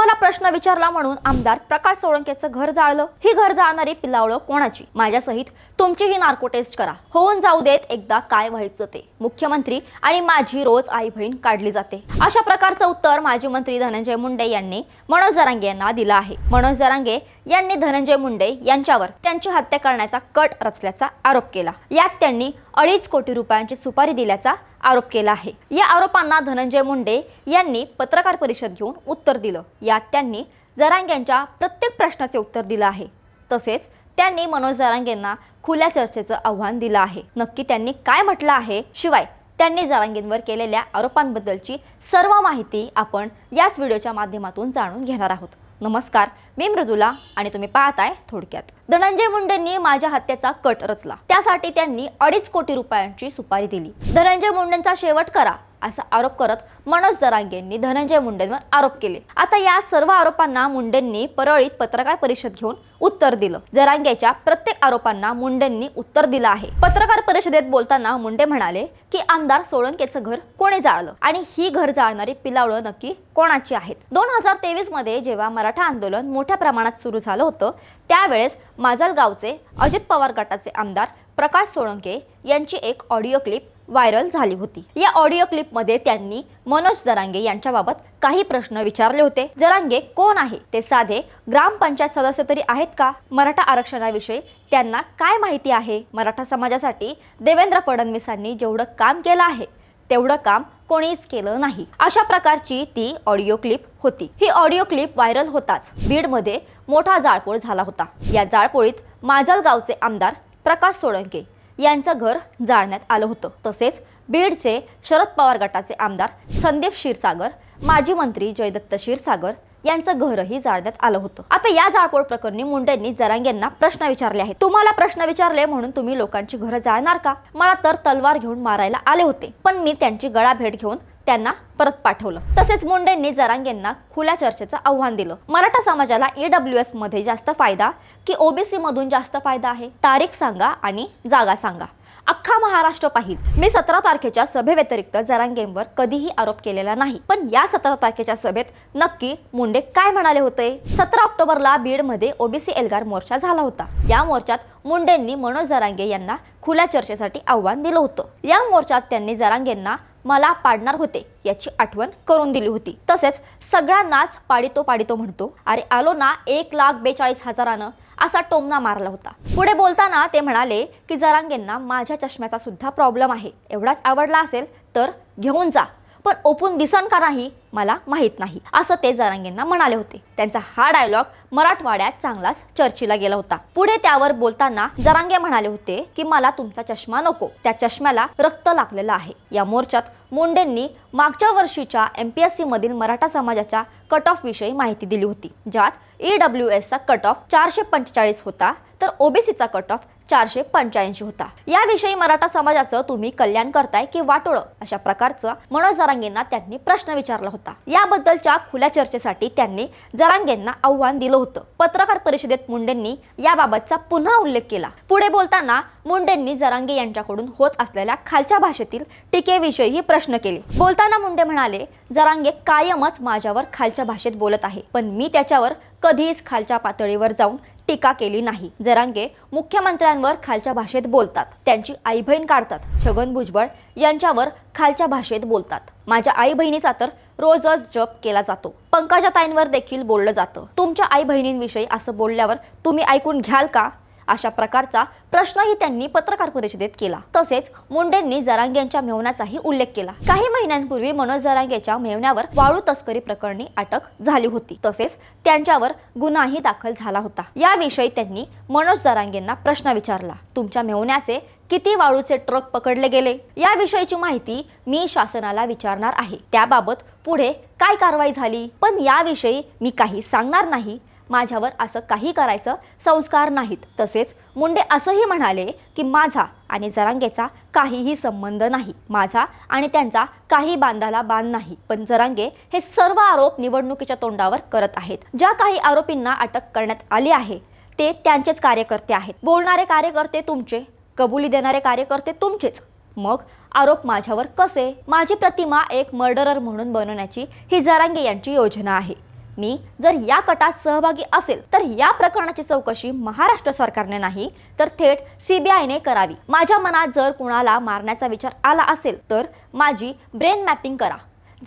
तुम्हाला प्रश्न विचारला म्हणून आमदार प्रकाश सोळंकेचं घर जाळलं. ही घर जाळणारी पिलावळ कोणाची? माझ्यासहित तुमची ही नार्को टेस्ट करा. होऊन जाऊ देत एकदा काय व्हायचं ते. मुख्यमंत्री आणि माझी रोज आई बहीण काढली जाते. अशा प्रकारचं उत्तर माजी मंत्री धनंजय मुंडे यांनी मनोज जरांगे यांना दिलं आहे. मनोज जरांगे यांनी धनंजय मुंडे यांच्यावर त्यांची हत्या करण्याचा कट रचल्याचा आरोप केला. यात त्यांनी अडीच कोटी रुपयांची सुपारी दिल्याचा आरोप केला आहे. या आरोपांना धनंजय मुंडे यांनी पत्रकार परिषद घेऊन उत्तर दिलं. यात त्यांनी जरांग्यांच्या प्रत्येक प्रश्नाचे उत्तर दिलं आहे. तसेच त्यांनी मनोज जरांगेंना खुल्या चर्चेचं आव्हान दिलं आहे. नक्की त्यांनी काय म्हटलं आहे? शिवाय त्यांनी जरांगेंवर केलेल्या आरोपांबद्दलची सर्व माहिती आपण याच व्हिडिओच्या माध्यमातून जाणून घेणार आहोत. नमस्कार मी मृदुला आणि तुम्ही पाहताय थोडक्यात. धनंजय मुंडेंनी माझ्या हत्येचा कट रचला. त्यासाठी त्यांनी अडीच कोटी रुपयांची सुपारी दिली. धनंजय मुंडेंचा शेवट करा. असा आरोप करत मनोज जरांगेंनी धनंजय मुंडेंवर आरोप केले. आता या सर्व आरोपांना मुंडेंनी परळीत पत्रकार परिषद घेऊन उत्तर दिलं. जरांग्याच्या प्रत्येक आरोपांना मुंडेंनी उत्तर दिलं आहे. पत्रकार परिषदेत बोलताना मुंडे म्हणाले की आमदार सोळंकेचं घर कोणी जाळलं? आणि ही घर जाळणारी पिलावळं नक्की कोणाची आहेत? दोन हजार तेवीसमध्ये जेव्हा मराठा आंदोलन मोठ्या प्रमाणात सुरू झालं होतं त्यावेळेस माजलगावचे अजित पवार गटाचे आमदार प्रकाश सोळंके यांची एक ऑडिओ क्लिप व्हायरल झाली होती. या ऑडिओ क्लिपमध्ये त्यांनी मनोज जरांगे यांच्याबाबत काही प्रश्न विचारले होते. जरांगे कोण आहे? ते साधे ग्रामपंचायत सदस्य तरी आहेत का? मराठा आरक्षणाविषयी त्यांना काय माहिती आहे? मराठा समाजासाठी देवेंद्र फडणवीसांनी जेवढं काम केलं आहे तेवढं काम कोणीच केलं नाही. अशा प्रकारची ती ऑडिओ क्लिप होती. ही ऑडिओ क्लिप व्हायरल होताच. बीडमध्ये मोठा जाळपोळ झाला होता. या जाळपोळीत माजलगावचे आमदार प्रकाश सोळंके यांचं घर जाळण्यात आलं होतं. तसेच बीडचे शरद पवार गटाचे आमदार संदीप क्षीरसागर माजी मंत्री जयदत्त क्षीरसागर यांचं घरही जाळण्यात आलं होतं. आता या जाळपोळ प्रकरणी मुंडेंनी जरांगेंना प्रश्न विचारले आहेत. तुम्हाला प्रश्न विचारले म्हणून तुम्ही लोकांची घरं जाळणार का? मला तर तलवार घेऊन मारायला आले होते. पण मी त्यांची गळा भेट घेऊन त्यांना परत पाठवलं. तसेच मुंडेंनी जरांगेंना खुल्या चर्चेचं आव्हान दिलं. मराठा समाजाला ईडब्ल्यू एसमध्ये जास्त फायदा की ओबीसी मधून जास्त फायदा आहे? तारीख सांगा आणि जागा सांगा. अख्खा महाराष्ट्र पाहिल. मी सतरा तारखेच्या सभेव्यतिरिक्त जरांगेंवर कधीही आरोप केलेला नाही. पण या सतरा तारखेच्या सभेत नक्की मुंडे काय म्हणाले होते? सतरा ऑक्टोबरला बीडमध्ये ओबीसी एल्गार मोर्चा झाला होता. या मोर्चात मुंडेंनी मनोज जरांगे यांना खुल्या चर्चेसाठी आव्हान दिलं होतं. या मोर्चात त्यांनी जरांगेंना मला पाडणार होते याची आठवण करून दिली होती. तसेच सगळ्यांनाच पाडितो पाडितो म्हणतो अरे आलो ना एक लाख बेचाळीस हजारानं असा टोमना मारला होता. पुढे बोलताना ते म्हणाले की जरांगेंना माझ्या चष्म्याचा सुद्धा प्रॉब्लेम आहे. एवढाच आवडला असेल तर घेऊन जा. पण ओपून दिसन का नाही मला माहीत नाही असं ते जरांगेंना म्हणाले होते. त्यांचा हा डायलॉग मराठवाड्यात चांगलाच चर्चेला गेला होता. पुढे त्यावर बोलताना जरांगे म्हणाले होते की मला तुमचा चष्मा नको. त्या चष्म्याला रक्त लागलेलं आहे. या मोर्चात मुंडेंनी मागच्या वर्षीच्या एम पी एस सी मधील मराठा समाजाच्या कट ऑफ विषयी माहिती दिली होती ज्यात ई डब्ल्यू एसचा कट ऑफ चारशे पंचेचाळीस होता तर ओबीसीचा कट ऑफ चारशे पंच्याऐंशी होता. याविषयी मराठा समाजाचं तुम्ही कल्याण करताय की वाटोळ? अशा प्रकारचं मनोज जरांगेंना त्यांनी प्रश्न विचारला होता. याबद्दलच्या खुल्या चर्चेसाठी त्यांनी जरांगेंना आव्हान दिलं होतं. पत्रकार परिषदेत मुंडेंनी याबाबतचा पुन्हा उल्लेख केला. पुढे बोलताना मुंडेंनी जरांगे यांच्याकडून होत असलेल्या खालच्या भाषेतील टीकेविषयीही प्रश्न केले. बोलताना मुंडे म्हणाले जरांगे कायमच माझ्यावर खालच्या भाषेत बोलत आहे. पण मी त्याच्यावर कधीच खालच्या पातळीवर जाऊन टीका केली नाही. जरांगे मुख्यमंत्र्यांवर खालच्या भाषेत बोलतात. त्यांची आई बहीण काढतात. छगन भुजबळ यांच्यावर खालच्या भाषेत बोलतात. माझ्या आई बहिणीचा तर रोजच जप केला जातो. पंकजाताईंवर देखील बोललं जातं. तुमच्या आई बहिणींविषयी असं बोलल्यावर तुम्ही ऐकून घ्याल का? अशा प्रकारचा प्रश्नही त्यांनी पत्रकार परिषदेत केला. तसेच मुंडेंनी जरांगेंच्या मेवण्याचाही उल्लेख केला. काही महिन्यांपूर्वी मनोज जरांगेच्या मेवण्यावर वाळू तस्करी प्रकरणी अटक झाली होती. तसेच त्यांच्यावर गुन्हाही दाखल झाला होता. याविषयी त्यांनी मनोज जरांगेंना प्रश्न विचारला. तुमच्या मेवण्याचे किती वाळूचे ट्रक पकडले गेले याविषयीची माहिती मी शासनाला विचारणार आहे. त्याबाबत पुढे काय कारवाई झाली? पण याविषयी मी काही सांगणार नाही. माझ्यावर असं काही करायचं संस्कार नाहीत. तसेच मुंडे असंही म्हणाले की माझा आणि जरांगेचा काहीही संबंध नाही. माझा आणि त्यांचा काही बांधाला बांध नाही. पण जरांगे हे सर्व आरोप निवडणुकीच्या तोंडावर करत आहेत. ज्या काही आरोपींना अटक करण्यात आली आहे ते त्यांचेच कार्यकर्ते आहेत. बोलणारे कार्यकर्ते तुमचे कबुली देणारे कार्यकर्ते तुमचेच. मग आरोप माझ्यावर कसे? माझी प्रतिमा एक मर्डरर म्हणून बनवण्याची ही जरांगे यांची योजना आहे. मी जर या कटात सहभागी असेल तर या प्रकरणाची चौकशी महाराष्ट्र सरकारने नाही तर थेट सीबीआयने करावी. माझ्या मनात जर कुणाला मारण्याचा विचार आला असेल तर माझी ब्रेन मॅपिंग करा.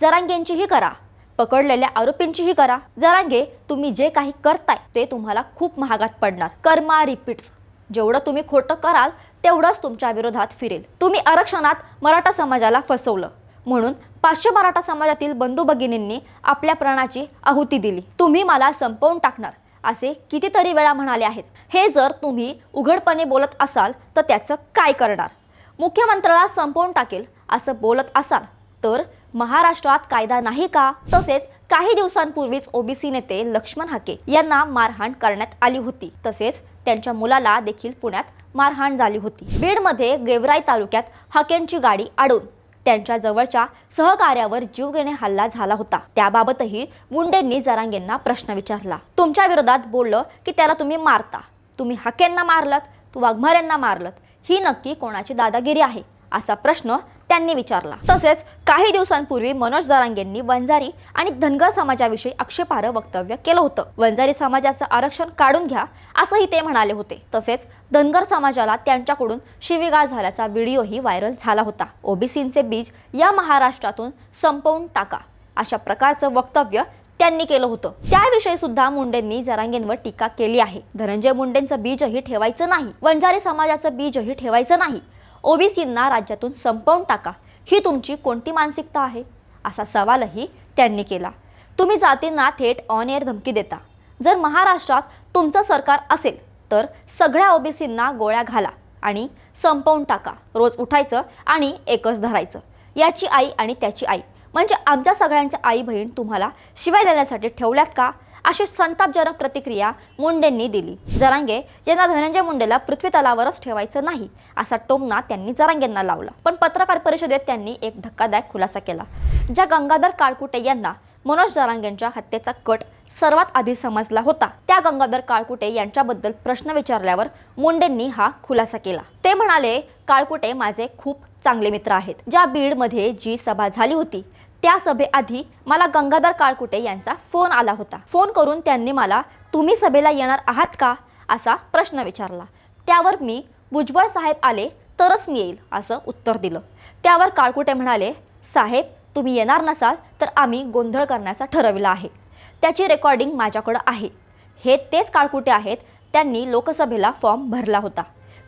जरांगेंचीही करा. पकडलेल्या आरोपींचीही करा. जरांगे तुम्ही जे काही करताय ते तुम्हाला खूप महागात पडणार. कर्मा रिपीट्स जेवढं तुम्ही खोटं कराल तेवढंच तुमच्या विरोधात फिरेल. तुम्ही आरक्षणात मराठा समाजाला फसवलं. म्हणून पाचशे मराठा समाजातील बंधू भगिनींनी आपल्या प्राणाची आहुती दिली. तुम्ही मला संपवून टाकणार असे कितीतरी वेळा म्हणाले आहेत. हे जर तुम्ही उघडपणे बोलत असाल तर त्याचं काय करणार? मुख्यमंत्र्याला संपवून टाकेल असं बोलत असाल तर महाराष्ट्रात कायदा नाही का? तसेच काही दिवसांपूर्वीच ओबीसी नेते लक्ष्मण हाके यांना मारहाण करण्यात आली होती. तसेच त्यांच्या मुलाला देखील पुण्यात मारहाण झाली होती. बीडमध्ये गेवराई तालुक्यात हाकेंची गाडी अडून त्यांच्या जवळच्या सहकार्यावर जीवघेणे हल्ला झाला होता. त्याबाबतही मुंडेंनी जरांगेंना प्रश्न विचारला. तुमच्या विरोधात बोललं की त्याला तुम्ही मारता. तुम्ही हाकेंना मारलत तू वाघमाऱ्यांना मारलत. ही नक्की कोणाची दादागिरी आहे? असा प्रश्न त्यांनी विचारला. तसेच काही दिवसांपूर्वी मनोज दरांगेंनी वंजारी आणि धनगर समाजाविषयी आक्षेपार्ह वक्तव्य केलं होतं. वंजारी समाजाचं आरक्षण काढून घ्या असंही ते म्हणाले होते. तसेच धनगर समाजाला त्यांच्याकडून शिवीगाळ झाल्याचा व्हिडिओही व्हायरल झाला होता. ओबीसींचे बीज या महाराष्ट्रातून संपवून टाका अशा प्रकारचं वक्तव्य त्यांनी केलं होतं. त्याविषयी सुद्धा मुंडेंनी जरांगेंवर टीका केली आहे. धनंजय मुंडेंचं बीजही ठेवायचं नाही. वंजारी समाजाचं बीजही ठेवायचं नाही. ओबीसींना राज्यातून संपवून टाका. ही तुमची कोणती मानसिकता आहे? असा सवालही त्यांनी केला. तुम्ही जातींना थेट ऑन एअर धमकी देता. जर महाराष्ट्रात तुमचं सरकार असेल तर सगळ्या ओबीसींना गोळ्या घाला आणि संपवून टाका. रोज उठायचं आणि एकच धरायचं. याची आई आणि त्याची आई. म्हणजे आमच्या सगळ्यांच्या आई बहीण तुम्हाला शिवाय देण्यासाठी ठेवल्यात का? अशी संतापजनक प्रतिक्रिया मुंडेंनी दिली. जरांगे यांना धनंजय मुंडेला पृथ्वी तलावरच ठेवायचं नाही असा टोमना त्यांनी जरांगेंना लावला. पण पत्रकार परिषदेत त्यांनी एक धक्कादायक खुलासा केला. ज्या गंगाधर काळकुटे यांना मनोज जरांगेंच्या हत्येचा कट सर्वात आधी समजला होता त्या गंगाधर काळकुटे यांच्याबद्दल प्रश्न विचारल्यावर मुंडेंनी हा खुलासा केला. ते म्हणाले काळकुटे माझे खूप चांगले मित्र आहेत. ज्या बीडमध्ये जी सभा झाली होती त्या सभेआधी मला गंगाधर काळकुटे यांचा फोन आला होता. फोन करून त्यांनी मला तुम्ही सभेला येणार आहात का? असा प्रश्न विचारला. त्यावर मी भुजबळ साहेब आले तरच मी येईल असं उत्तर दिलं. त्यावर काळकुटे म्हणाले साहेब तुम्ही येणार नसाल तर आम्ही गोंधळ करण्याचा ठरविला आहे. त्याची रेकॉर्डिंग माझ्याकडं आहे. हे तेच काळकुटे आहेत त्यांनी लोकसभेला फॉर्म भरला होता.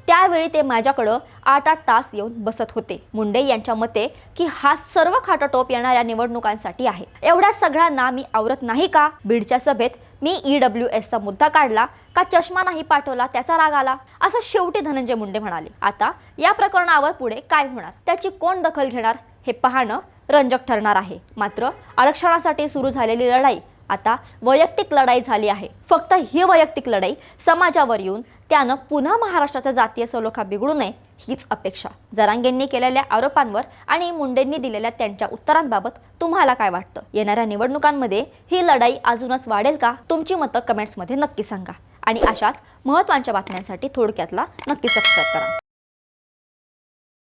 त्यावेळी ते माझ्याकडं आठ आठ तास येऊन बसत होते. मुंडे यांच्या मते की हा सर्व खाटाटोप येणाऱ्या निवडणुकांसाठी आहे. एवढ्या सगळ्यांना मी आवरत नाही का? बीडच्या सभेत मी ई डब्ल्यू एसचा मुद्दा काढला का चष्मा नाही पाठवला त्याचा राग आला? असं शेवटी धनंजय मुंडे म्हणाले. आता या प्रकरणावर पुढे काय होणार? त्याची कोण दखल घेणार? हे पाहणं रंजक ठरणार आहे. मात्र आरक्षणासाठी सुरू झालेली लढाई आता वैयक्तिक लढाई झाली आहे. फक्त ही वैयक्तिक लढाई समाजावर येऊन त्यानं पुन्हा महाराष्ट्राचा जातीय सलोखा बिघडू नये हीच अपेक्षा. जरांगेंनी केलेल्या आरोपांवर आणि मुंडेंनी दिलेल्या त्यांच्या उत्तरांबाबत तुम्हाला काय वाटतं? येणाऱ्या निवडणुकांमध्ये ही लढाई अजूनच वाढेल का? तुमची मतं कमेंट्समध्ये नक्की सांगा. आणि अशाच महत्त्वाच्या बातम्यांसाठी थोडक्यातला नक्की सबस्क्राईब करा.